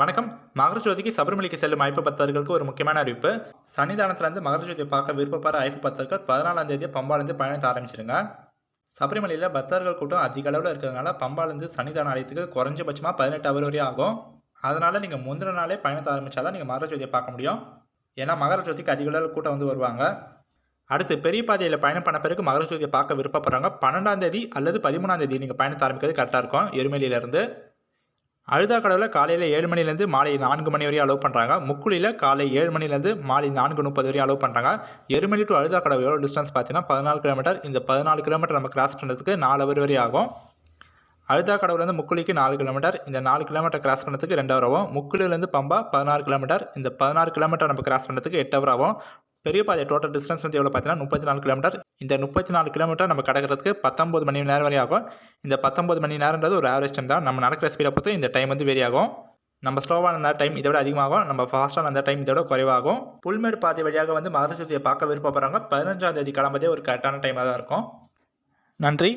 வணக்கம். மகரஜோதிக்கு சபரிமலைக்கு செல்லும் ஐப்பு பக்தர்களுக்கு ஒரு முக்கியமான அறிவிப்பு. சன்னிதானத்திலிருந்து மகர பார்க்க விருப்பப்படுற ஐப்பு பக்தர்கள் பதினாலாம் தேதி பம்பாலேருந்து பயணத்தை ஆரம்பிச்சிருங்க. சபரிமலையில் பக்தர்கள் கூட்டம் அதிக அளவில் இருக்கிறதுனால பம்பாலேருந்து சன்னிதான ஆலயத்துக்கு குறைஞ்சபட்சமாக பதினெட்டு அவர் வரையும் ஆகும். அதனால் நீங்கள் முந்தின நாளே பயணத்தை ஆரம்பித்தாதான் நீங்கள் மகரஜோதியை பார்க்க முடியும். ஏன்னா மகரஜோதிக்கு அதிக அளவில் கூட்டம் வந்து வருவாங்க. அடுத்து பெரிய பாதையில் பயணம் பண்ண பிறகு மகரஜோதியை பார்க்க விருப்பப்படுறாங்க பன்னெண்டாம் தேதி அல்லது பதிமூணாம் தேதி நீங்கள் பயணத்தை ஆரம்பிக்கிறது கரெக்டாக இருக்கும். எருமேலியிலேருந்து அழுதா கடவுளில் காலையில் ஏழு மணிலேருந்து மாலை நான்கு மணி வரையும் அலோவ் பண்ணுறாங்க முக்குளியில் காலை ஏழு மணிலேருந்து மாலை நான்கு முப்பது வரையும் அலோவ் பண்ணுறாங்க எருமணி டு அழுதா கடவுள் எவ்வளோ டிஸ்டன்ஸ் பார்த்தீங்கன்னா பதினாலு கிலோமீட்டர் இந்த பதினாலு கிலோமீட்டர் நம்ம கிராஸ் பண்ணுறதுக்கு நாலு அவர் வரை ஆகும். அழுதா கடவுலேருந்து முக்குளிக்கு நாலு கிலோமீட்டர் இந்த நாலு கிலோமீட்டர் கிராஸ் பண்ணுறதுக்கு ரெண்டு அவர் ஆகும். முக்குளிலேருந்து பம்பா பதினாறு கிலோமீட்டர் இந்த பதினாறு கிலோமீட்டர் நம்ம கிராஸ் பண்ணுறதுக்கு எட்டு அவர் ஆகும். பெரிய பாதை டோட்டல் டிஸ்டன்ஸ் வந்து எவ்வளோ பார்த்தீங்கன்னா முப்பத்தி நாலு கிலோமீட்டர் இந்த முப்பத்தி நாலு கிலோமீட்டர் நம்ம கிடக்கிறதுக்கு பத்தொம்பது மணி நேரம் வரை ஆகும். இந்த பத்தொம்பது மணி நேரம்ன்றது ஒரு ஆவரேஜ் டைம் தான். நம்ம நடக்கிற ஸ்பீடை பொறுத்து இந்த டைம் வந்து வேரி ஆகும். நம்ம ஸ்லோவாக இருந்த டைம் இதை விட அதிகமாகும். நம்ம ஃபாஸ்ட்டாக இருந்த டைம் இதை விட குறைவாகும். புல்மேடு பாதை வழியாக வந்து மகர சுத்தியை பார்க்க விருப்பப்படுறாங்க பதினஞ்சாம் தேதி கிளம்பதே ஒரு கரெக்டான டைமாக தான் இருக்கும். நன்றி.